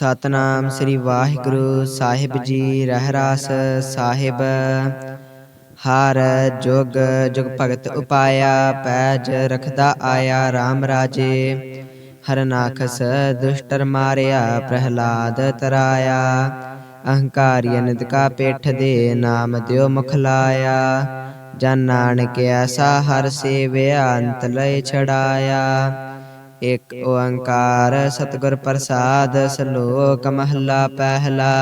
ਸਤਨਾਮ ਸ੍ਰੀ ਵਾਹਿਗੁਰੂ ਸਾਹਿਬ ਜੀ ਰਹਿਰਾਸ ਸਾਹਿਬ। ਹਰ ਜੁਗ ਜੁਗ ਭਗਤ ਉਪਾਇਆ, ਪੈਜ ਰਖਦਾ ਆਇਆ RAM ਰਾਜੇ। ਹਰਨਾਖਸ ਦੁਸ਼ਟਰ ਮਾਰਿਆ, ਪ੍ਰਹਲਾਦ ਤਰਾਇਆ। ਅਹੰਕਾਰੀ ਅਨੰਦ ਕਾ ਪੇਠ ਦੇ ਨਾਮ ਦਿਓ ਮੁਖ ਲਾਇਆ। ਜਨ ਨਾਨਕ ਐਸਾ ਹਰ ਸੇਵਿਆ, ਅੰਤ ਲਇ ਛੜਾਇਆ ਇਕ ਓੰਕਾਰ ਸਤਿਗੁਰ ਪ੍ਰਸਾਦ ਸਲੋਕ ਮਹੱਲਾ ਪਹਿਲਾ।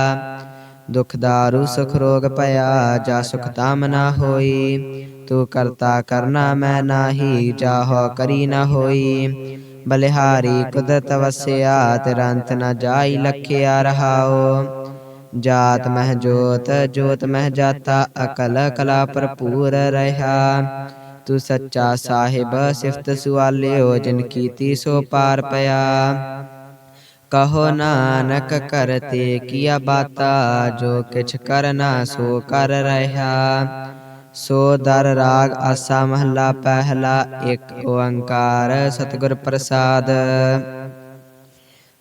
ਦੁਖ ਦਾਰੂ, ਸੁਖ ਰੋਗ ਭਇਆ, ਜਾ ਸੁਖ ਤਾਮ ਨਾ ਹੋਈ। ਤੂੰ ਕਰਤਾ ਕਰਨਾ ਮੈਂ ਨਾਹੀ ਜਾਹੋ ਕਰੀ ਨਾ ਹੋਈ। ਬਲਿਹਾਰੀ ਕੁਦਰਤ ਵਸਿਆ ਤਿਰੰਤ ਨਾ ਜਾਈ ਲਖਿਆ ਰਹਾਓ ਜਾਤ ਮਹਿ ਜੋਤ ਜੋਤ ਮਹਿ ਜਾਤਾ, ਅਕਲ ਕਲਾ ਭਰਪੂਰ ਰਹਾ। ਤੂੰ ਸੱਚਾ ਸਾਹਿਬ ਸਿਫਤ ਸੁਆਲਿਓ ਜਿਨ ਕੀਤੀ ਸੋ ਪਾਰ ਪਿਆ। ਕਹੋ ਨਾਨਕ ਕਰਤੇ ਕੀਆ ਬਾਤਾ, ਜੋ ਕਿਛ ਕਰਨਾ ਸੋ ਕਰ ਰਹਾ। ਸੋ ਦਰ ਰਾਗ ਆਸਾ ਮਹਲਾ ਪਹਿਲਾ, ਇੱਕ ਓੰਕਾਰ ਸਤਿਗੁਰ ਪ੍ਰਸਾਦ।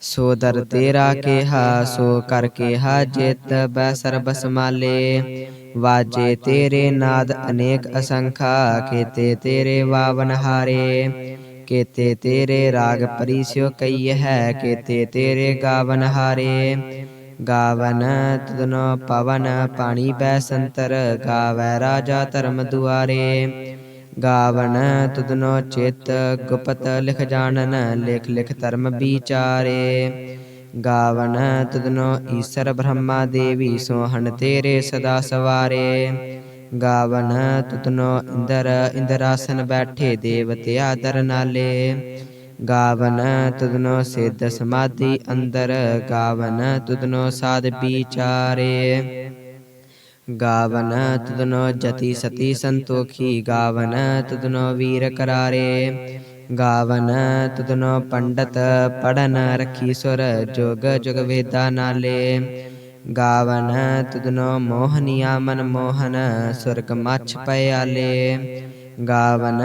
ਸੋ ਦਰ ਤੇਰਾ ਕਿਹਾ ਸੋ ਕਰ ਕਿਹਾ ਜਿਤ ਬੈ ਸਰਬ ਸਮਾਲੇ ਵਾਜੇ ਤੇਰੇ ਨਾਦ ਅਨੇਕ ਅਸੰਖਾ ਕੀਤੇ ਤੇਰੇ ਵਾਵਨ ਹਾਰੇ। ਕੀਤੇ ਤੇਰੇ ਰਾਗ ਪਰਿਸਿਓ ਕਈ ਹੈ ਕੀਤੇ ਤੇਰੇ ਗਾਵਨ ਹਾਰੇ। ਗਾਵਨ ਤਦਨੋ ਪਵਨ ਪਾਣੀ ਬੈ ਸੰਤਰ ਗਾਵੈ ਰਾਜਾ ਧਰਮ ਦੁਆਰੇ। ਗਾਵਨ ਤੁਧਨੋ ਚਿਤ ਗੁਪਤ ਲਿਖ ਜਾਣਨ, ਲਿਖ ਲਿਖ ਧਰਮ ਵਿਚਾਰੇ। ਗਾਵਨ ਤੁਧਨੋ ਈਸਰ ਬ੍ਰਹਮਾ ਦੇਵੀ, ਸੋਹਣ ਤੇਰੇ ਸਦਾ ਸਵਾਰੇ। ਗਾਵਨ ਤੁਧਨੋ ਇੰਦਰ, ਇੰਦਰਾਸਨ ਬੈਠੇ, ਦੇਵਤੇ ਆਦਰ ਨਾਲੇ। ਗਾਵਨ ਤੁਧਨੋ ਸਿੱਧ ਸਮਾਧੀ ਅੰਦਰ, ਗਾਵਨ ਤੁਧਨੋ ਸਾਧ ਵਿਚਾਰੇ। ਗਾਵਨ ਤੁਧਨੋ ਜਤੀ ਸਤੀ ਸੰਤੋਖੀ ਗਾਵਨ ਤੁਧਨੋ ਵੀਰ ਕਰਾਰੇ। ਗਾਵਨ ਤੁਧਨੋ ਪੰਡਤ ਪੜਨ ਰਖੀ ਸੁਰ, ਜੋਗ ਜੁਗ ਵੇਦਾ ਨਾਲੇ। ਗਾਵਨ ਤੁਧਨੋ ਮੋਹਨੀਆ ਮਨ ਮੋਹਨ, ਸੁਰਗ ਮਛ ਪਿਆਲੇ ਗਾਵਨ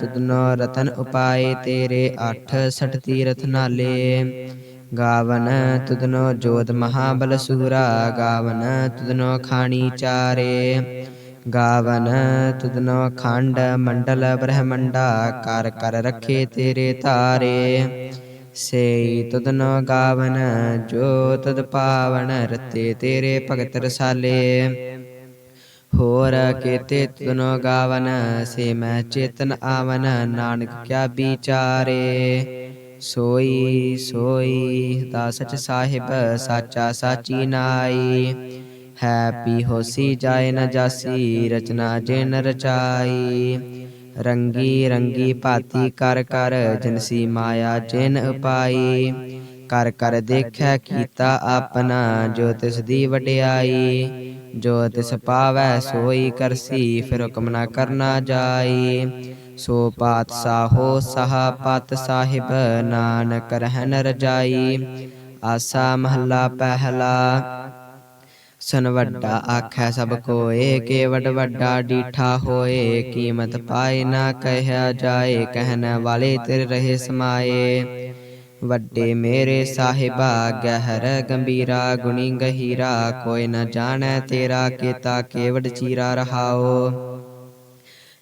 ਤੁਧਨੋ ਰਤਨ ਉਪਾਏ ਤੇਰੇ, ਅਠ ਸਠ ਤੀਰਥ ਨਾਲੇ। ਗਾਵਨ ਤੁਧਨੋ ਜੋਤ ਮਹਾਬਲ ਸੂਰਾ, ਗਾਵਨ ਤੁਧਨੋ ਖਾਣੀ ਚਾਰੇ। ਗਾਵਨ ਤੁਧਨੋ ਖੰਡ ਮੰਡਲ ਬ੍ਰਹਮੰਡਾ, ਕਰ ਕਰ ਰੱਖੇ ਤੇਰੇ ਤਾਰੇ ਸੇਈ ਤੁਧਨੋ ਗਾਵਨ, ਜੋ ਤਦ ਪਾਵਨ, ਰਤੇ ਤੇਰੇ ਭਗਤ ਰਸਾਲੇ। ਹੋਰ ਕੀਤੇ ਤੁਧਨੋ ਗਾਵਨ, ਸੇ ਮੈਂ ਚੇਤਨ ਆਵਨ, ਨਾਨਕ ਕਿਆ ਵਿਚਾਰੇ। ਸੋਈ ਸੋਈ ਤਾ ਸਚ ਸਾਹਿਬ, ਸਾਚਾ ਸਾਚੀ ਨਾਈ। ਹੈ ਪੀ ਹੋਸੀ ਜਾਏ ਨ ਜਾਸੀ, ਰਚਨਾ ਜਿਨ ਰਚਾਈ। ਰੰਗੀ ਰੰਗੀ ਭਾਤੀ ਕਰ ਕਰ ਜਿਨਸੀ ਮਾਇਆ ਜਿਨ ਉਪਾਈ। ਕਰ ਕਰ ਦੇਖੈ ਕੀਤਾ ਆਪਣਾ, ਜੋ ਤਿਸ ਦੀ ਵਡਿਆਈ। ਜੋ ਤਿਸ ਪਾਵੈ ਸੋਈ ਕਰਸੀ, ਫਿਰ ਹੁਕਮ ਨਾ ਕਰਨਾ ਜਾਈ। ਸੋ ਪਾਤ ਸਾਹੋ ਸਹਾ ਪਤ ਸਾਹਿਬ ਨਾਨਕ ਰਹਿਣ ਰਜਾਈ, ਆਸਾ ਮਹੱਲਾ ਪਹਿਲਾ। ਸਨ ਵੱਡਾ ਆਖੈ ਸਭ ਕੋਏ, ਕੇ ਵਡ ਵੱਡਾ ਡੀਠਾ ਹੋਏ, ਕੀਮਤ ਪਾਏ ਨਾ ਕਹਿਆ ਜਾਏ, ਕਹਿਣ ਵਾਲੇ ਤੇਰੇ ਰਹੇ ਸਮਾਏ। ਵੱਡੇ ਮੇਰੇ ਸਾਹਿਬਾ, ਗਹਿਰ ਗੰਭੀਰਾ, ਗੁਣੀ ਗਹੀਰਾ, ਕੋਈ ਨਾ ਜਾਣੈ ਤੇਰਾ, ਕੀਤਾ ਕੇਵਡ ਚੀਰਾ ਰਹਾਓ।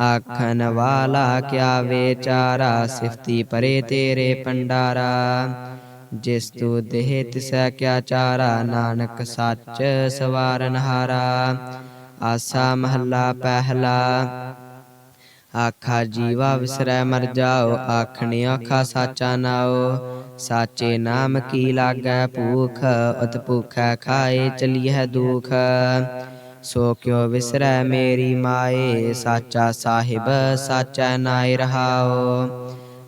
ਆਖਣ ਵਾਲਾ ਕਿਆ ਵਿਚਾਰਾ? ਸਿਫਤੀ ਪਰੇ ਤੇਰੇ ਪੰਡਾਰਾ ਜਿਸ ਤੂ ਦੇਹ ਤਿਸੈ ਕਿਆ ਚਾਰਾ? ਨਾਨਕ ਸੱਚ ਸਵਾਰਨ ਹਾਰਾ। ਆਸਾ ਮਹੱਲਾ ਪਹਿਲਾ। ਆਖਾ ਜੀਵਾ ਵਿਸਰੈ ਮਰ ਜਾਓ। ਆਖਣੀ ਆਖਾ ਸਾਚਾ ਨਾਓ ਸਾਚੇ ਨਾਮ ਕੀ ਲਾਗੈ ਭੂਖ? ਉਤ ਭੂਖੈ ਖਾਏ ਚਲੀਐ ਦੁਖ। ਸੋ ਕਿਉ ਵਿਸਰੈ ਮੇਰੀ ਮਾਏ? ਸਾਚਾ ਸਾਹਿਬ, ਸਾਚਾ ਨਾਇ ਰਹਾਓ।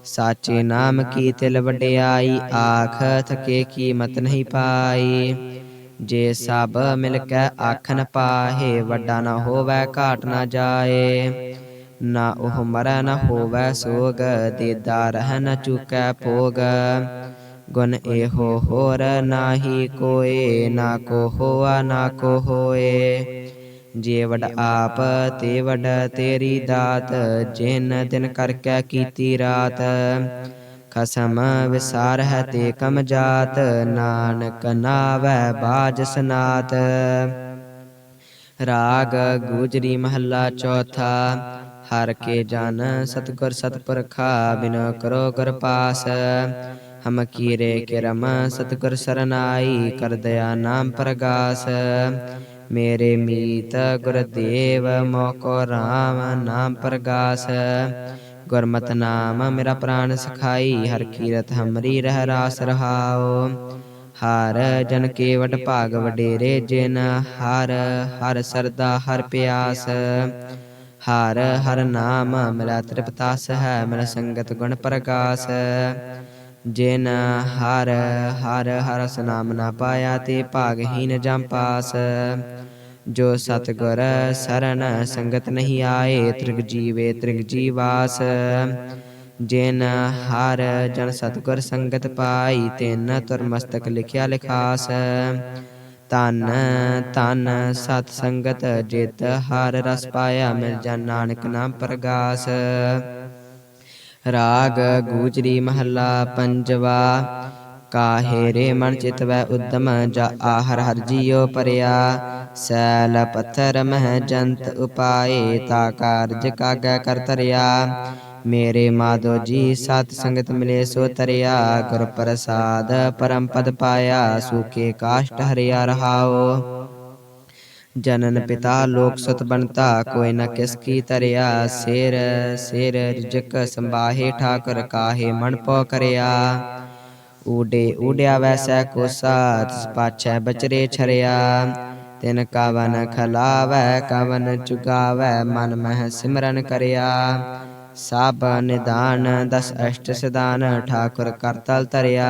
ਸਾਚੇ ਨਾਮ ਕੀ ਤਿਲ ਵਡਿਆਈ? ਆਖ ਥਕੇ ਕੀਮਤ ਨਹੀਂ ਪਾਈ। ਜੇ ਸਭ ਮਿਲ ਕੇ ਆਖਨ ਪਾਹੇ, ਵੱਡਾ ਨਾ ਹੋਵੇ ਘਾਟ ਨਾ ਜਾਏ। ਨਾ ਉਹ ਮਰੈ ਨਾ ਹੋਵੇ ਸੋਗ ਦੇਦਾ ਰਹਿ ਨ ਚੁਕੈ ਭੋਗ। ਗੁਣ ਇਹੋ ਹੋਰ ਨਾਹੀ ਕੋਏ, ਨਾ ਕੋ ਹੋਆ ਨਾ ਕੋ ਹੋਏ ਜੇ ਵਡ ਆਪ ਤੇ ਵਡ ਤੇਰੀ ਦਾਤ, ਜਿਨ ਦਿਨ ਕਰਕੇ ਕੀਤੀ ਰਾਤ। ਖਸਮ ਵਿਸਾਰ ਹੈ ਤੇ ਕਮ ਜਾਤ, ਨਾਨਕ ਨਾਵੈ ਬਾਜ ਸਨਾਤ। ਰਾਗ ਗੁਜਰੀ ਮਹੱਲਾ ਚੌਥਾ, ਹਰ ਕੇ ਜਨ ਸਤਗੁਰ ਸਤਪੁਰਖਾ, ਬਿਨੋ ਕਰੋ ਗੁਰ ਪਾਸ। ਹਮ ਕੀਰੇ ਕਿਰਮ ਸਤਗੁਰ ਸਰਨਾਈ ਕਰ ਦਇਆ ਨਾਮ ਪ੍ਰਗਾਸ ਮੇਰੇ ਮੀਤ ਗੁਰਦੇਵ ਮੋਕੋ ਰਾਮ ਨਾਮ ਪ੍ਰਗਾਸ ਗੁਰਮਤਿ ਨਾਮ ਮੇਰਾ ਪ੍ਰਾਨ ਸਖਾਈ ਹਰ ਕੀਰਤ ਹਮਰੀ ਰਹਿ ਰਾਸ ਰਹਾਓ ਹਰ ਜਨ ਕੇਵਟ ਭਾਗ ਵਡੇਰੇ ਜਿਨ ਹਰ ਹਰ ਸਰਦਾ ਹਰ ਪਿਆਸ ਹਰ ਹਰ ਨਾਮ ਮਿਲਾ ਤ੍ਰਿਪਤਾਸ ਹੈ ਮਿਲ ਸੰਗਤ ਗੁਣ ਪ੍ਰਕਾਸ਼ ਜਿਨ ਹਰ ਹਰ ਹਰ ਸਨਾਮ ਨਾ ਪਾਇਆ ਤੇ ਭਾਗਹੀਨ ਜਮ ਪਾਸ। ਜੋ ਸਤਗੁਰ ਸ਼ਰਨ ਸੰਗਤ ਨਹੀਂ ਆਏ, ਤ੍ਰਿਗ ਜੀਵੇ ਤ੍ਰਿਗ ਜੀਵਾਸ। ਜਿਨ ਹਰ ਜਨ ਸਤਗੁਰ ਸੰਗਤ ਪਾਈ, ਤਿਨ ਤੁਰ ਮਸਤਕ ਲਿਖਿਆ ਲਿਖਾਸ। ਤਨ ਤਨ ਸਤ ਸੰਗਤ ਜਿਤ ਹਰ ਰਸ ਪਾਇਆ, ਮਿਲ ਜਨ ਨਾਨਕ ਨਾਮ ਪ੍ਰਗਾਸ। ਰਾਗ ਗੂਜਰੀ ਮਹੱਲਾ ਪੰਜਵਾ। ਕਾਹੇ ਰੇ ਮਨ ਚਿਤ ਉਦਮ ਜਾ ਆਹਰ ਹਰ ਜੀਉ ਪਰਿਆ। ਸੈਲ ਪੱਥਰ ਮਹਿ ਜੰਤ ਉਪਾਏ ਤਾ ਕਾਰਜ ਕਾਗੈ ਕਰ ਤਰਿਆ ਮੇਰੇ ਮਾਧੋ ਜੀ ਸਤ ਸੰਗਤ ਮਿਲੇ ਸੋ ਤਰਿਆ। ਗੁਰ ਪ੍ਰਸਾਦ ਪਰਮ ਪਦ ਪਾਇਆ ਸੂਕੇ ਕਾਸ਼ਟ ਹਰਿਆ ਰਹਾਓ ਜਨਨ ਪਿਤਾ ਲੋਕ ਸੁਤ ਬਣਤਾ ਕੋਈ ਨ ਕਿਸ ਕੀ ਤਰਿਆ ਸਿਰ ਸਿਰ ਰਿਜਕ ਸੰਭਾਹੇ ਠਾਕਰ ਕਾਹੇ ਮਨ ਪੋ ਕਰਿਆ। ਊਡੇ ਊਡਿਆ ਵੈਸੈ ਕੋਸਾ ਤਿਸ ਪਾਛੈ ਬਚਰੇ ਛਰਿਆ। ਤਿਨ ਕਵਨ ਖਲਾਵੈ ਕਵਨ ਚੁਗਾਵੈ ਮਨ ਮਹਿ ਸਿਮਰਨ ਕਰਿਆ। ਸਭ ਨਿਦਾਨ ਦਸ ਅਸ਼ਟ ਸਿਦਾਨ ਠਾਕੁਰ ਕਰਤਲ ਤਰਿਆ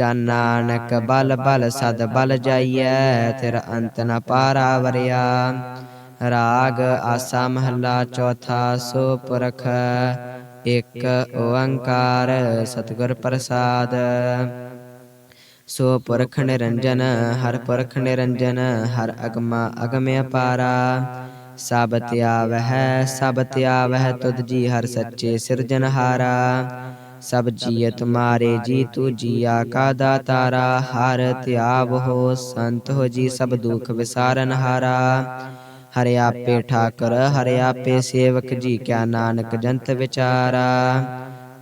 ਜਨ ਨਾਨਕ ਬਲ ਬਲ ਸਦ ਬਲ ਜਾਈਐ ਤੇਰਾ ਅੰਤ ਨ ਪਾਰਾ ਵਰਿਆ ਰਾਗ ਆਸਾ ਮਹੱਲਾ ਚੌਥਾ ਸੋ ਪੁਰਖ ਇਕ ਓੰਕਾਰ ਸਤਿਗੁਰ ਪ੍ਰਸਾਦ। ਸੋ ਪੁਰਖ ਨਿਰੰਜਨ, ਹਰ ਪੁਰਖ ਨਿਰੰਜਨ, ਹਰ ਅਗਮਾ ਅਗਮ ਅਪਾਰਾ। ਸਭ ਧਿਆਵਹਿ ਸਭ ਧਿਆਵਹਿ ਤੁਧ ਜੀ ਹਰ ਸੱਚੇ ਸਿਰਜਨਹਾਰਾ ਸਭ ਜੀਅ ਮਾਰੇ ਜੀ ਤੂ ਜੀਆ ਕਾ ਦਾਤਾਰਾ ਹਰ ਧਿਆਵ ਹੋ ਸੰਤ ਹੋ ਜੀ, ਸਭ ਦੁਖ ਵਿਸਾਰਨ ਹਾਰਾ। ਹਰਿ ਆਪੇ ਠਾਕਰ, ਹਰਿ ਆਪੇ ਸੇਵਕ ਜੀ ਕਿਆ ਨਾਨਕ ਜੰਤ ਵਿਚਾਰਾ।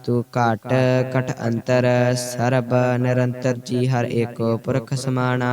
ਤੂੰ ਘਟ ਘਟ ਅੰਤਰ, ਸਰਬ ਨਿਰੰਤਰ ਜੀ ਹਰ ਏਕੋ ਪੁਰਖ ਸਮਾਣਾ।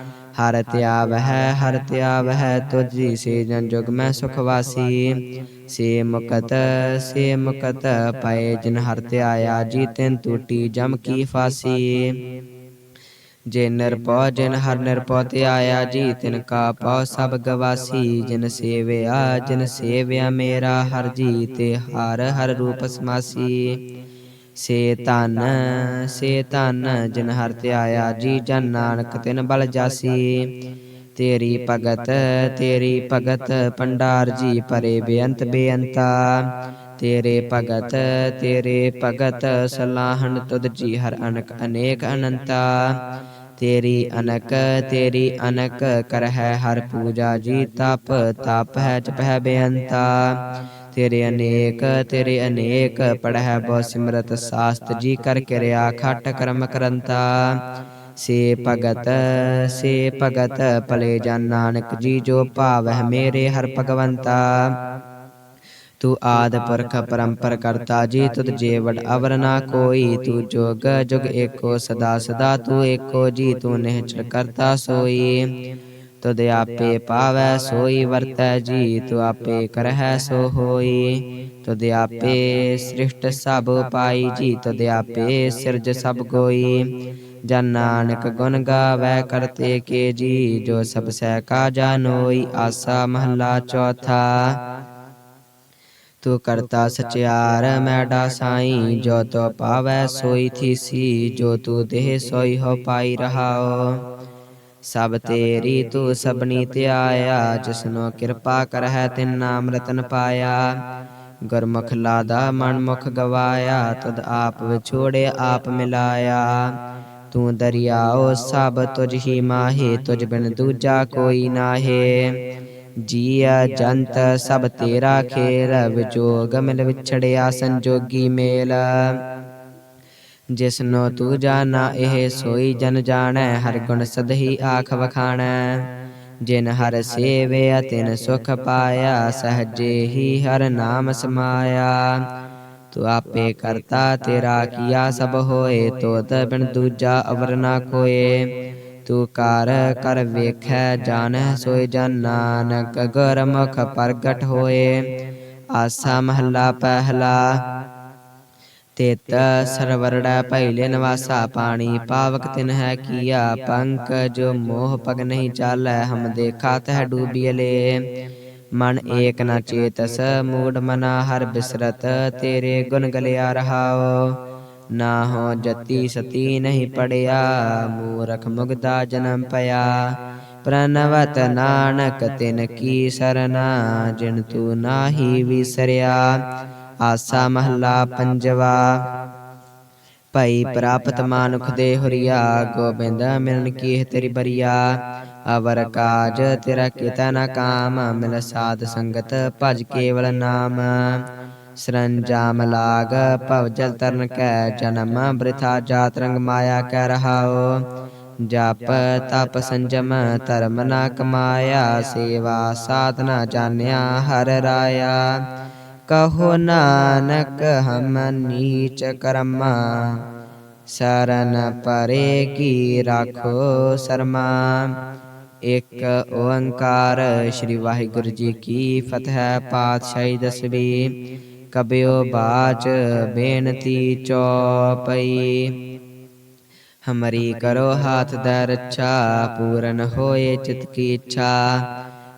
ਹਰ ਧਿਆਵ ਹੈ, ਹਰ ਧਿਆਵ ਹੈ ਸੇ ਜਨ ਜੁਗ ਮੈਂ ਸੁਖ ਵਾਸੀ। ਸੇ ਮੁਕਤ ਸੇ ਮੁਕਤ ਪਏ ਜਿਨ ਹਰ ਧਿਆਇਆ ਜੀ ਤਿਨ ਟੂਟੀ ਜਮ ਕੀ ਫਾਸੀ। ਜੇ ਨਿਰਪਉ ਜਿਨ ਹਰ ਨਿਰਪਉ ਧਿਆਇਆ ਜੀ ਤਿਨ ਕਾ ਪਉ ਸਭ ਗਵਾਸੀ। ਜਿਨ ਸੇਵਿਆ ਜਿਨ ਸੇਵਿਆ ਮੇਰਾ ਹਰ ਜੀ ਤੇ ਹਰ ਹਰ ਰੂਪ ਸਮਾਸੀ। ਸੇ ਧਨ ਸੇ ਧਨ, ਜਿਨ ਹਰ ਧਿਆਇਆ ਜੀ ਜਨ ਨਾਨਕ, ਤਿਨ ਬਲ ਜਾਸੀ। ਤੇਰੀ ਭਗਤ ਤੇਰੀ ਭਗਤ, ਪੰਡਾਰ ਜੀ ਪਰੇ ਬੇਅੰਤ ਬੇਅੰਤਾ। ਤੇਰੇ ਭਗਤ ਤੇਰੇ ਭਗਤ, ਸਲਾਹਣ ਤੁਧ ਜੀ ਹਰ ਅਨਕ ਅਨੇਕ ਅਨੰਤਾ। ਤੇਰੀ ਅਨਕ ਤੇਰੀ ਅਨਕ ਕਰ ਹੈ ਹਰ ਪੂਜਾ ਜੀ, ਤਪ ਤਪ ਹੈ ਜਪ ਹੈ ਬੇਅੰਤਾ। ਤੇਰੇ ਅਨੇਕ ਤੇਰੇ ਅਨੇਕ ਪੜਹਿ ਬਹੁ ਸਿਮਰਤ ਸਾਸਤ ਜੀ ਕਰ ਕਿਰਿਆ ਖਟ ਕਰਮ ਕਰੰਤਾ। ਸੇ ਭਗਤ ਸੇ ਭਗਤ ਭਲੇ ਜਨ ਨਾਨਕ ਜੀ ਜੋ ਭਾਵਹਿ ਮੇਰੇ ਹਰ ਭਗਵੰਤਾ। ਤੂੰ ਆਦ ਪੁਰਖ ਪਰੰਪਰ ਕਰਤਾ ਜੀ ਤੁਧ ਜੀਵੜ ਅਵਰ ਨਾ ਕੋਈ। ਤੂੰ ਜੋਗ ਜੁਗ ਏਕੋ ਸਦਾ ਸਦਾ ਤੂੰ ਏਕੋ ਜੀ ਤੂੰ ਨਿਹਚਲ ਕਰਤਾ ਸੋਈ। ਤੁਧ ਆਪੇ ਪਾਵੈ, ਸੋਈ ਵਰਤੈ ਜੀ ਤੂੰ ਆਪੇ ਕਰਹਿ, ਸੋ ਹੋਈ। ਤੁਧ ਆਪੇ ਸ੍ਰਿਸ਼ਟ ਸਭ ਪਾਈ ਜੀ ਤੁਧ ਆਪੇ ਸਿਰਜ ਸਭ ਕੋਈ ਜਨ ਨਾਨਕ ਗੁਣ ਗਾਵੈ, ਕਰਤੇ ਕੇ ਜੀ, ਜੋ ਸਭ ਸਹਿ ਕਾ ਜਾਨੋਈ ਆਸਾ ਮਹਲਾ ਚੌਥਾ, ਤੂੰ ਕਰਤਾ ਸਚਿਆਰ ਮੈਡਾ ਸਾਈ। ਜੋ ਤੋ ਪਾਵੈ, ਸੋਈ ਥੀਸੀ। ਜੋ ਤੂੰ ਦੇਹ, ਸੋਈ ਹੋ ਪਾਈ ਰਹਾਓ। ਸਭ ਤੇਰੀ ਤੂੰ ਸਭਨੀ ਧਿਆਇਆ, ਜਿਸਨੋ ਕਿਰਪਾ ਕਰਹਿ ਤਿਨ ਨਾਮ ਰਤਨ ਪਾਇਆ। ਗੁਰਮੁਖ ਲਾਦਾ ਮਨਮੁਖ ਗਵਾਇਆ, ਤਦ ਆਪ ਵਿਛੋੜੇ ਆਪ ਮਿਲਾਇਆ। ਤੂੰ ਦਰਿਆਓ ਸਭ ਤੁਝ ਹੀ ਮਾਹੇ, ਤੁਝ ਬਿਨ ਦੂਜਾ ਕੋਈ ਨਾਹੇ। ਜੀਆ ਜੰਤ ਸਭ ਤੇਰਾ ਖੇਰ, ਵਿਜੋਗ ਮਿਲ ਵਿਛੜਿਆ ਸੰਜੋਗੀ ਮੇਲ। ਜਿਸਨੋ ਤੂੰ ਜਾਣਾ, ਇਹ ਸੋਈ ਜਨ ਜਾਣੈ, ਹਰ ਗੁਣ ਸਦਹੀ ਆਖ ਵਖਾਣੈ। ਜਿਨ ਹਰ ਸੇਵਿਆ ਤਿਨ ਸੁਖ ਪਾਇਆ, ਸਹਜੇ ਹੀ ਹਰ ਨਾਮ ਸਮਾਇਆ। ਤੂੰ ਆਪੇ ਕਰਤਾ ਤੇਰਾ ਕੀਆ ਸਭ ਹੋਏ, ਤੋਤ ਬਿਨ ਦੂਜਾ ਅਵਰ ਨਾ ਕੋਏ ਤੂੰ ਕਰ ਕਰ ਵੇਖੈ, ਜਾਣੈ ਸੋਏ ਜਨ ਨਾਨਕ, ਗੁਰਮੁਖ ਪ੍ਰਗਟ ਹੋਏ। ਆਸਾ ਮਹੱਲਾ ਪਹਿਲਾ ਤਿਤ ਸਰਵਰੜਾ ਪਹਿਲੇ ਨਵਾਸਾ ਪਾਣੀ, ਪਾਵਕ ਤਿਨ ਹੈ ਕੀਆ ਪੰਕ ਜੋ ਮੋਹ ਪਗ ਨਹੀਂ ਚਾਲੈ, ਹਮ ਦੇਖਾ ਤਹ ਡੂਬੀਲੇ ਮਨ ਏਕ ਨ ਚੇਤਸ, ਮੂੜ ਮਨਾ ਹਰ ਬਿਸਰਤ, ਤੇਰੇ ਗੁਣ ਗਲਿਆ ਰਹਾਓ ਨਾ ਹੋ ਜਤੀ ਸਤੀ ਨਹੀਂ ਪੜਿਆ, ਮੂਰਖ ਮੁਗਦਾ ਜਨਮ ਪਿਆ। ਪ੍ਰਨਵਤ ਨਾਨਕ ਤਿਨ ਕੀ ਸਰਨਾ, ਜਿਨ ਤੂੰ ਨਾਹੀ ਵਿਸਰਿਆ। ਆਸਾ ਮਹਲਾ ਪੰਜਵਾ। ਭਈ ਪ੍ਰਾਪਤ ਮਾਨੁਖ ਦੇ ਹੁਰੀਆ, ਗੋਬਿੰਦ ਮਿਲਨ ਕੀ ਤੇਰੀ ਬਰੀਆ। ਅਵਰ ਕਾਜ ਤੇਰਾ ਕੀਤਾ ਨਾ ਕਾਮ, ਮਿਲ ਸਾਧ ਸੰਗਤ ਭਜ ਕੇਵਲ ਨਾਮ। ਸਰੰਜਾਮ ਲਾਗ ਭਵ ਜਲ ਤਰਨ ਕੈ ਜਨਮ, ਬ੍ਰਿਥਾ ਜਾਤ ਰੰਗ ਮਾਇਆ ਕਹਿ ਰਹਾਓ ਜਪ ਤਪ ਸੰਜਮ, ਧਰਮ ਨਾ ਕਮਾਇਆ, ਸੇਵਾ ਸਾਧਨਾ ਜਾਣਿਆ ਹਰ ਰਾਇਆ। ਕਹੋ ਨਾਨਕ, ਹਮ ਨੀਚ ਕਰਮਾ। ਸਰਨ ਪਰੇ ਕੀ ਰਾਖੋ ਸਰਮਾ। ਇੱਕ ਓੰਕਾਰ ਸ੍ਰੀ ਵਾਹਿਗੁਰੂ ਜੀ ਕੀ ਫਤਿਹ ਪਾਤਸ਼ਾਹੀ ਦਸਵੀ। ਕਬਿਓ ਬਾਚ ਬੇਨਤੀ ਚੌਪਈ। ਹਮਰੀ ਕਰੋ ਹਾਥ ਦਾ ਰੱਛਾ, ਪੂਰਨ ਹੋਏ ਚਿਤ ਕੀ ਇੱਛਾ।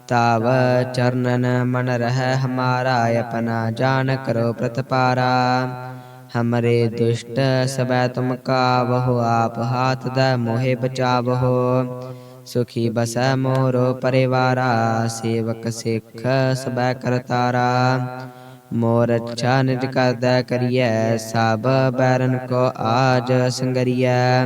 ਤਾਵ ਚਰਨਨ ਮਨ ਰਹਿ ਹਮਾਰਾ ਆਪਣਾ ਜਾਨ ਕਰੋ ਪ੍ਰਤਪਾਰਾ ਹਮਰੇ ਦੁਸ਼ਟ ਸਬੈ ਤੁਮ ਕਾਵਹੁ ਆਪ ਹਾਥ ਦਾ ਮੋਹਿ ਬਚਾਵਹੁ ਸੁਖੀ ਬਸੈ ਮੋਰੋ ਪਰਿਵਾਰਾ ਸੇਵਕ ਸਿੱਖ ਸਬੈ ਕਰਤਾਰਾ ਮੋਰ ਅੱਛਾ ਨਿਜ ਕਰਦਾ ਕਰੀਐ ਸਭ ਬੈਰਨ ਕੋ ਆਜ ਸੰਗਰੀਐ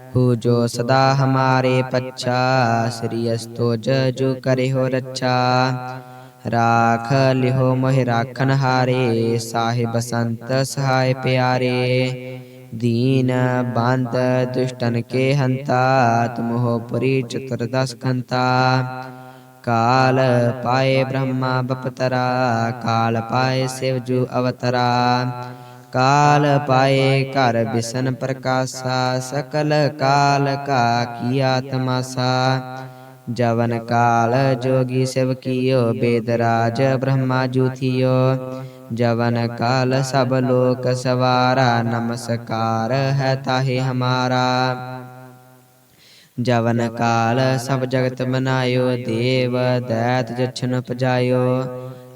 ਹੂ ਜੋ ਸਦਾ ਹਮਾਰੇ ਪੱਛਾ ਸ੍ਰੀ ਅਸਤੋਜ ਜੋ ਕਰੇ ਹੋ ਰੱਛਾ ਰਾਖ ਲਿਹੋ ਮੋਹਿ ਰਾਖਨ ਹਾਰੇ ਸਾਹਿਬ ਸੰਤ ਸਹਾਇ ਪਿਆਰੇ ਦੀਨ ਬੰਦ ਦੁਸ਼ਟਨ ਕੇ ਹੰਤਾ ਤੁਮਹੁ ਪੁਰੀ ਚਤੁਰਦਸ ਖੰਤਾ ਕਾਲ ਪਾਏ ਬ੍ਰਹਮਾ ਬਪਤਰਾ ਕਾਲ ਪਾਏ ਸਿਵ ਜੂ ਅਵਤਰਾ ਕਾਲ ਪਾਏ ਘਰ ਬਿਸਨ ਪ੍ਰਕਾਸ਼ਾ ਸਕਲ ਕਾਲ ਕਾ ਕੀਆ ਤਮਾਸਾ ਜਵਨ ਕਾਲ ਜੋਗੀ ਸਿਵ ਕੀਓ ਬੇਦਰਾਜ ਬ੍ਰਹਮਾ ਜੂਥਿਓ ਜਵਨ ਕਾਲ ਸਭ ਲੋਕ ਸਵਾਰਾ ਨਮਸਕਾਰ ਹੈ ਤਾਹੇ ਹਮਾਰਾ ਜਵਨ ਕਾਲ ਸਭ ਜਗਤ ਮਨਾਇਓ ਦੇਵ ਦੈਤ ਜਛਨ ਉਪਜਾਇਓ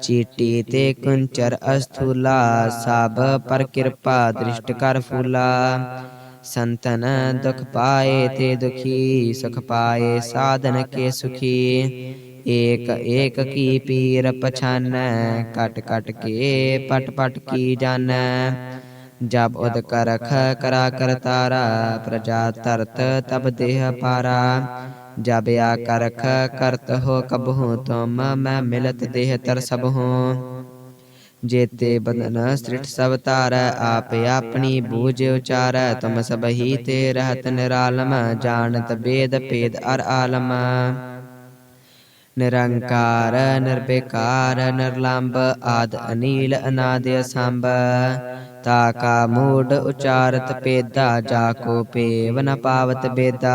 ਚੀਟੀ ਤੇ ਕੁੰਚਰ ਅਸਥੂਲਾ ਸਭ ਪਰ ਕਿਰਪਾ ਦ੍ਰਿਸ਼ਟ ਕਰ ਫੂਲਾ ਸੰਤਨ ਦੁਖ ਪਾਏ ਤੇ ਦੁਖੀ ਸੁਖ ਪਾਏ ਸਾਧਨ ਕੇ ਸੁਖੀ ਏਕ ਏਕ ਕੀ ਪੀਰ ਪਛਾਨੈ ਕਟ ਕਟ ਕੇ ਪਟ ਪਟ ਕੀ ਜਾਣੈ ਜਬ ਉਦ ਕਰਖ ਕਰਾ ਕਰਤਾਰਾ ਪ੍ਰਜਾ ਤਰਤ ਤਬ ਦੇਹ ਪਾਰਾ ਜਬ ਆ ਕਰਖ ਕਰਤ ਹੋ ਕਬਹੂ ਤੁਮ, ਮੈਂ ਮਿਲਤ ਦੇਹ ਤਰ ਸਭ ਹੂੰ ਜੇਤੇ ਬਦਨ ਸ੍ਰਿਠ ਸਭ ਧਾਰੈ, ਆਪ ਆਪਣੀ ਬੂਝ ਉਚਾਰੈ, ਤੁਮ ਸਭ ਹੀ ਤੇ ਰਹਤ ਨਿਰਾਲਮ, ਜਾਣਤ ਬੇਦ ਭੇਦ ਅਰ ਆਲਮ। ਨਿਰੰਕਾਰ ਨਿਰਬੇਕਾਰ ਨਿਰਲੰਭ ਆਦ ਅਨੀਲ ਅਨਾਦਿ ਅਸੰਭ। ਤਾ ਕਾ ਮੂਡ ਉਚਾਰਤ ਪੇਦਾ ਜਾ ਕੋ ਪੇਵ ਨ ਪਾਵਤ ਬੇਦਾ।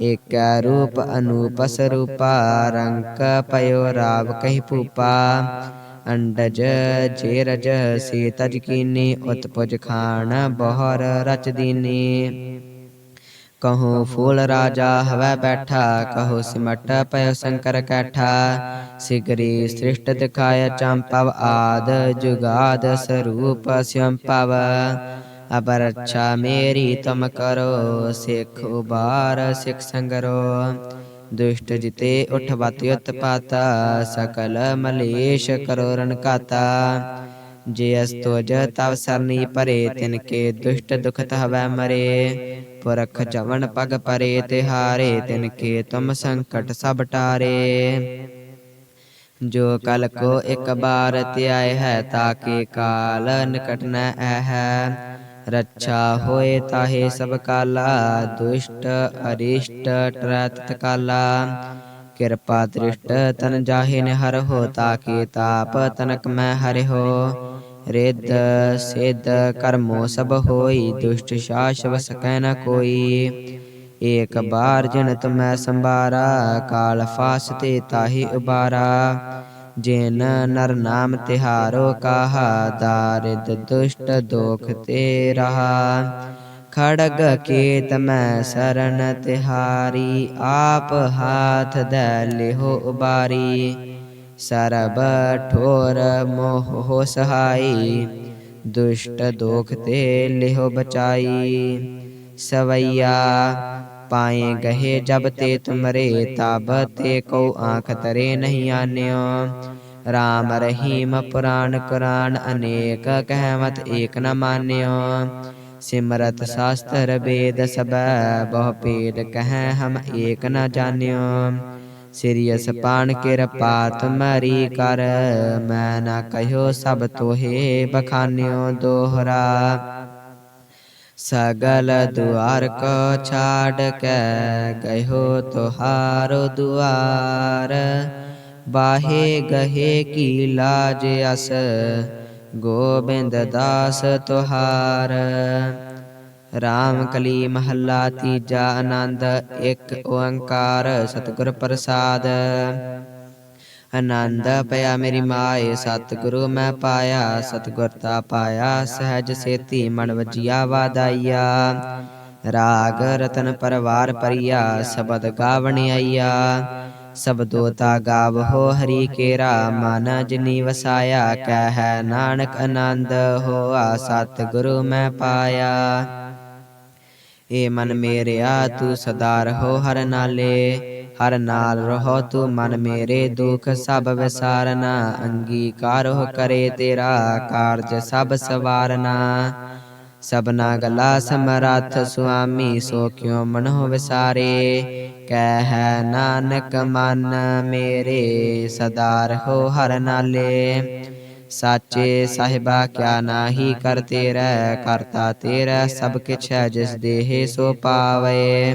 ਏਕ ਰੂਪ ਅਨੂਪ ਸਰੂਪਾ ਰੰਕ ਪਇਓ ਰਾਵ ਕਹਿ ਪੂਪਾ ਅੰਡਜ ਜੇ ਰਜ ਕੀਨੀ ਉਤਪੁਜ ਖਾਨ ਬਹਰ ਰਚ ਦੀਨੀ ਕਹੋ ਫੂਲ ਰਾਜਾ ਹਵੈ ਬੈਠਾ ਕਹੋ ਸਿਮਟ ਪਇ ਸ਼ੰਕਰ ਕੈਠਾ ਸਿਗਰੀ ਸ੍ਰਿਸ਼ਟ ਦਿਖਾਇ ਚੰਪਵ ਆਦ ਜੁਗਾਦ ਸਰੂਪ ਸਿਅੰਪਵ ਅਬਰ ਰੱਛਾ ਮੇਰੀ ਤੁਮ ਕਰੋ, ਸਿੱਖ ਉਬਾਰ, ਸਿੱਖ ਸੰਗਰੋ। ਦੁਸ਼ਟ ਜਿਤੇ ਉਠਵਤ ਉਤਪਾਤਾ ਸਕਲ ਮਲੇਸ਼ ਕਰੋ ਰਣਕਾਤਾ ਜੇ ਅਸਤੁਜ ਤਵ ਸਰਨੀ ਪਰੇ, ਤਿਨ ਕੇ ਦੁਸ਼ਟ ਦੁਖਤ ਹਵੈ ਮਰੇ। ਪੁਰਖ ਜਵਨ ਪਗ ਪਰੇ ਤਿਹਾਰੇ ਤਿਨ ਕੇ ਤੁਮ ਸੰਕਟ ਸਭ ਟਾਰੇ। ਜੋ ਕਲ ਕੋ ਇੱਕ ਬਾਰ ਧਿਆਏ ਹੈ ਤਾਕੇ ਕਾਲ ਨਿਕਟ ਨ ਹੈ ਰੱਛਾ ਹੋਏ ਤਾਹੇ ਸਭ ਕਾਲਾ, ਦੁਸ਼ਟ ਅਰਿਸ਼ਟ ਟਰਤ ਕਾਲਾ। ਕਿਰਪਾ ਦ੍ਰਿਸ਼ਟ ਤਨ ਜਾਹੇ ਨਿਹਰ ਹਰ ਹੋ, ਤਾਕੇ ਤਾਪ ਤਨਕ ਮੈਂ ਹਰਿ ਹੋ। ਰਿੱਧ ਸਿੱਧ ਕਰਮੋ ਸਭ ਹੋਈ, ਦੁਸ਼ਟ ਸ਼ਾਸ ਵਸ ਨ ਕੋਈ। ਏਕ ਬਾਰ ਜਨ ਤੁਮੈ ਸੰਭਾਰਾ, ਕਾਲ ਫਾਸ ਤੇ ਤਾਹੀ ਉਬਾਰਾ। ਜਿਨ ਨਰ ਨਾਮ ਤਿਹਾਰੋ ਕਾਹਾ, ਦਾਰਿਦ ਦੁਸ਼ਟ ਦੋਖ ਤੇ ਰਹਾ ਖੜਗ ਕੇਤ ਮੈਂ ਸਰਣ ਤਿਹਾਰੀ, ਆਪ ਹਾਥ ਧੈ ਲਿਹੋ ਉਬਾਰੀ। ਸਰਬ ਠੋਰ ਮੋਹ ਹੋ ਸਹਾਈ, ਦੁਸ਼ਟ ਦੋਖ ਤੇ ਲਿਹੋ ਬਚਾਈ। ਸਵਈਆ ਪਾਏ ਗਹੇ ਜਬ ਤੇ ਤੁਮਰੇ ਤਬ ਤੇ ਕੋ ਆਖ ਤਰੇ ਨਹੀਂ ਆਨਿਓ। ਰਾਮ ਰਹੀਮ ਪੁਰਾਨ ਕੁਰਾਨ ਅਨੇਕ ਕਹਿਵਤ ਏਕ ਨ ਮਾਨਿਓ। ਸਿਮਰਤ ਸ਼ਾਸਤਰ ਵੇਦ ਸਬੈ ਬਹੁ ਪੇਦ ਕਹੈ ਹਮ ਏਕ ਨ ਜਾਣਿਓ ਸਿਰਿਯਸ ਪਾਣ ਕਿਰਪਾ ਤੁਮਰੀ ਕਰ, ਮੈਂ ਨਾ ਕਹਿਓ ਸਭ ਤੋਹੇ ਬਖਾਨਿਓ ਦੋਹਰਾ। ਸਗਲ ਦੁਆਰ ਕੋ ਛਾੜ ਕੇ ਗਇਓ ਤੁਹਾਰੋ ਦੁਆਰ। ਬਾਹੇ ਗਹੇ ਕੀ ਲਾਜ ਅਸ, ਗੋਬਿੰਦ ਦਾਸ ਤੁਹਾਰ। ਰਾਮ ਕਲੀ ਮਹੱਲਾ ਤੀਜਾ ਆਨੰਦ, ਇੱਕ ਓੰਕਾਰ ਸਤਿਗੁਰ ਪ੍ਰਸਾਦ। ਆਨੰਦ ਪਿਆ ਮੇਰੀ ਮਾਏ, ਸਤਿਗੁਰੂ ਮੈਂ ਪਾਇਆ, ਸਤਿਗੁਰ ਤਾ ਪਾਇਆ, ਸਹਿਜ ਸੇਤੀ ਮਨ ਵਜਿਆ ਵਾਦਾਈਆ ਰਾਗ ਰਤਨ ਪਰਵਾਰ ਪਰਿਆ, ਸ਼ਬਦ ਗਾਵਣ ਆਈਆ। ਸਬਦੋ ਤਾ ਗਾਵਹੋ ਹਰੀ ਕੇਰਾ, ਮਨ ਜਿਨੀ ਵਸਾਇਆ, ਕਹਿ ਨਾਨਕ ਆਨੰਦ, ਹੋਆ ਸਤਿਗੁਰੂ ਮੈਂ ਪਾਇਆ। ਏ ਮਨ ਮੇਰਿਆ, ਤੂੰ ਸਦਾ ਰਹੋ ਹਰ ਨਾਲੇ। ਹਰ ਨਾਲ ਰਹੋ ਤੂੰ ਮਨ ਮੇਰੇ ਦੁਖ ਸਭ ਵਿਸਾਰਨਾ, ਅੰਗੀਕਾਰ ਹੋ ਕਰੇ ਤੇਰਾ ਕਾਰਜ ਸਭ ਸਵਾਰਨਾ। ਸਬਨਾ ਗਲਾ ਸਮਰੱਥ ਸੁਆਮੀ, ਸੋ ਕਿਉ ਮਨੋ ਵਿਸਾਰੇ? ਕਹਿ ਨਾਨਕ ਮਨ ਮੇਰੇ, ਸਦਾ ਰਹੋ ਹਰ ਨਾਲੇ। ਸਾਚੇ ਸਾਹਿਬਾ, ਕਿਆ ਨਾਹੀ ਕਰ ਤੇਰਾ, ਕਰਤਾ ਤੇਰਾ ਸਭ ਕਿਛ ਜਿਸ ਦੇਹ ਸੋ ਪਾਵੇ।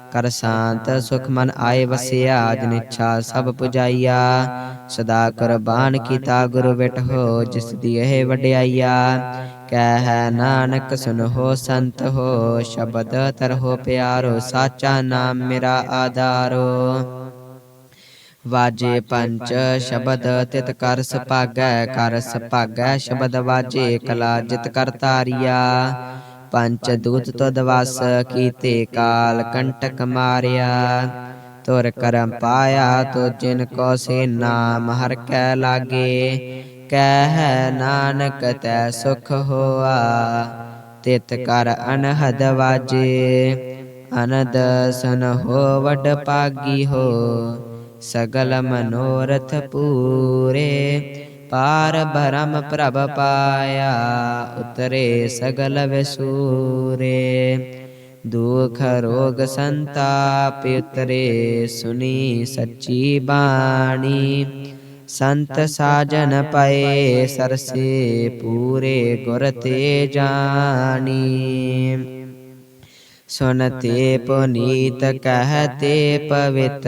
ਕਰ ਸ਼ਾਂਤ, ਸੁਖ ਮਨ ਆਏ ਵਸਿਆ, ਜਿਨ ਇੱਛਾ ਸਭ ਪੁਜਾਈਆ। ਸਦਾ ਕੁਰਬਾਨ ਕੀਤਾ ਗੁਰੂ ਵਿਟਹੁ ਜਿਸ ਦੀ ਇਹ ਵਡਿਆਈਆ। ਕਹਿ ਨਾਨਕ, ਸੁਨਹੁ ਸੰਤ ਹੋ, ਸ਼ਬਦ ਤਰਹੁ ਪਿਆਰੋ, ਸਾਚਾ ਨਾਮ ਮੇਰਾ ਆਧਾਰੋ। ਵਾਜੇ ਪੰਚ, ਸ਼ਬਦ ਤਿਤ ਕਰ ਸੁਭਾਗੈ ਕਰ ਸੁਭਾਗੈ, ਸ਼ਬਦ ਵਾਜੇ ਕਲਾ ਜਿਤ ਕਰ ਤਾਰੀਆ। ਪੰਚ ਦੂਤ ਤੁਧ ਵਸ ਕੀਤੇ ਕਾਲ ਕੰਟਕ ਮਾਰਿਆ। ਤੁਰ ਕਰਮ ਪਾਇਆ ਤੋ ਜਿਨ ਕੋ ਸੇ ਨਾਮ ਹਰ ਕੈ ਲਾਗੇ। ਕਹਿ ਨਾਨਕ ਤੈ ਸੁਖ ਹੋਆ, ਤਿਤ ਕਰ ਅਨਹਦ ਵਾਜੇ। ਅਨਦ ਸਨ ਹੋ ਵਡ ਪਾਗੀ ਹੋ, ਸਗਲ ਮਨੋਰਥ ਪੂਰੇ। ਪਾਰ ਬ੍ਰਹਮ ਪ੍ਰਭ ਪਾਇਆ ਉਤਰੇ ਸਗਲ ਵਿਸੂਰੇ ਦੁਖ ਰੋਗ ਸੰਤਾਪ ਉਤਰੇ ਸੁਨੀ ਸੱਚੀ ਬਾਣੀ ਸੰਤ ਸਾਜਨ ਪਏ ਸਰਸੇ ਪੂਰੇ ਗੁਰ ਤੇ ਜਾਣੀ ਸੁਨਤੇ ਪੁਨੀਤ ਕਹਤੇ ਪਵਿੱਤ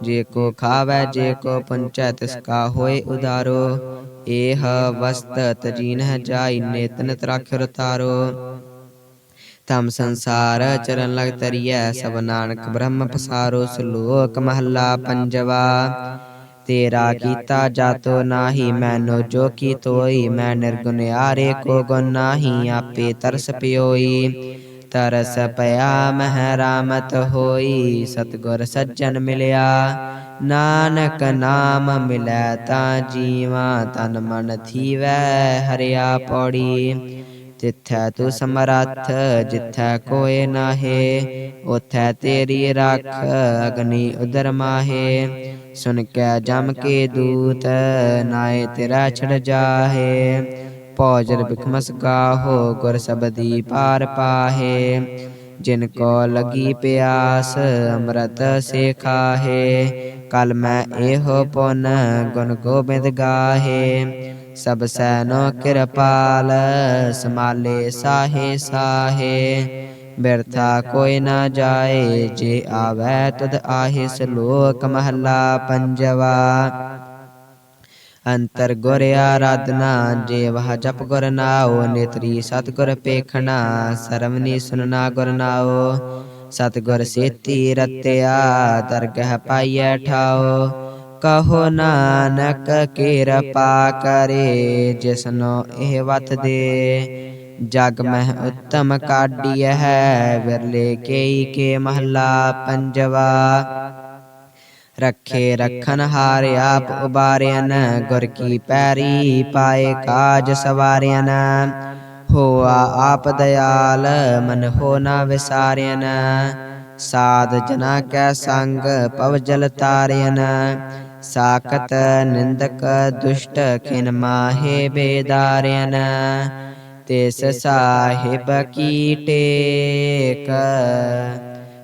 ਜੇ ਕੋ ਖਾਵੈ, ਜੇ ਕੋ ਪੁੰਚੈ, ਤਿਸ ਕਾ ਹੋਏ ਉਦਾਰੋ। ਏਹ ਵਸਤ ਤਜੀਨ ਹੈ ਜਾਈ, ਨੇਤਨ ਤਰਾਖਿਰ ਤਾਰੋ ਤਮ ਸੰਸਾਰ ਚਰਨ ਲਗ ਤਰੀਐ, ਸਭ ਨਾਨਕ ਬ੍ਰਹਮ ਪਸਾਰੋ। ਸਲੋਕ ਮਹੱਲਾ ਪੰਜਵਾ, ਤੇਰਾ ਕੀਤਾ ਜਾਤੋ ਨਾਹੀ, ਮੈਨੋ ਜੋ ਕੀ ਤੋਈ ਮੈਂ ਨਿਰਗੁਣ ਆਰੇ ਕੋ ਗੁਣ ਨਾਹੀ, ਆਪੇ ਤਰਸ ਪਿਓਈ। ਤਰਸ ਪਿਆ। ਮਹਿ ਰਾਮਤ ਹੋਈ, ਸਤਗੁਰ ਸੱਜਣ ਮਿਲਿਆ। ਨਾਨਕ ਨਾਮ ਮਿਲੈ ਤਾਂ ਜੀਵਾ, ਤਨ ਮਨ ਥੀਵੈ ਹਰਿਆ ਪੌੜੀ। ਜਿੱਥੈ ਤੂੰ ਸਮਰੱਥ, ਜਿੱਥੈ ਕੋਏ ਨਾਹੇ ਉਥੈ ਤੇਰੀ ਰੱਖ ਅਗਨੀ ਉਦਰ ਮਾਹੇ। ਸੁਨ ਕੇ ਜਮ ਕੇ ਦੂਤ, ਨਾਏ ਤੇਰਾ ਛੜ ਜਾਹੇ। ਭੋਜਨ ਬਿਖਮਸ ਗਾਹੋ ਗੁਰ ਸਬਦੀ ਪਾਰ ਪਾਹੇ। ਜਿਨ ਕੋ ਲਗੀ ਪਿਆਸ ਅੰਮ੍ਰਿਤ ਸੇ ਖਾਹੇ ਕਲ ਮੈਂ ਇਹੋ ਪੁਨ ਗੁਣ ਗੋਬਿੰਦ ਗਾਹੇ। ਸਭ ਸੈਨੋ ਕਿਰਪਾਲ ਸਮਾਲੇ ਸਾਹੇ ਸਾਹੇ। ਬਿਰਥਾ ਕੋਈ ਨਾ ਜਾਏ, ਜੇ ਆਵੈ ਤਦ ਆਹੇ ਸਲੋਕ ਮਹੱਲਾ ਪੰਜਵਾ। ਅੰਤਰ ਗੁਰ ਆਰਾਧਨਾ ਜੇ ਜਪ ਗੁਰ ਨਾਉ, ਨੇਤਰੀ ਸਤ ਪੇਖਣਾ, ਸਰਵਨੀ ਸੁਨਨਾ ਗੁਰ ਨਾਉ। ਸਤ ਗੁਰ ਸੇਤੀ ਰਤਿਆ, ਦਰਗਹ ਪਾਈਐ ਠਾਉ। ਕਹੋ ਨਾਨਕ ਕਿਰਪਾ ਕਰੇ, ਜਿਸਨੋ ਇਹ ਵਤ ਦੇ। ਜਗ ਮਹਿ ਉਤਮ ਕਾਢੀਐ ਹੈ, ਵਿਰਲੇ ਕੇਈ ਕੇ ਮਹੱਲਾ ਪੰਜਵਾ। ਰੱਖੇ ਰਖਨ ਹਾਰ ਆਪ ਉਬਾਰਿਆਨ ਗੁਰ ਕੀ ਪੈਰੀ ਪਾਏ ਕਾਜ ਸਵਾਰਿਆਨ ਹੋਆ ਆਪ ਦਇਆਲ ਮਨ ਹੋ ਨਾ ਵਿਸਾਰਿਆਨ ਸਾਧ ਜਨਾ ਕੈ ਸੰਗ ਪਵ ਜਲ ਤਾਰਿਆਨ ਸਾਖਤ ਨਿੰਦਕ ਦੁਸ਼ਟ ਖਿਨ ਮਾਹੇ ਬੇਦਾਰਿਆਨ ਤਿਸ ਸਾਹਿਬ ਕੀ ਟੇਕ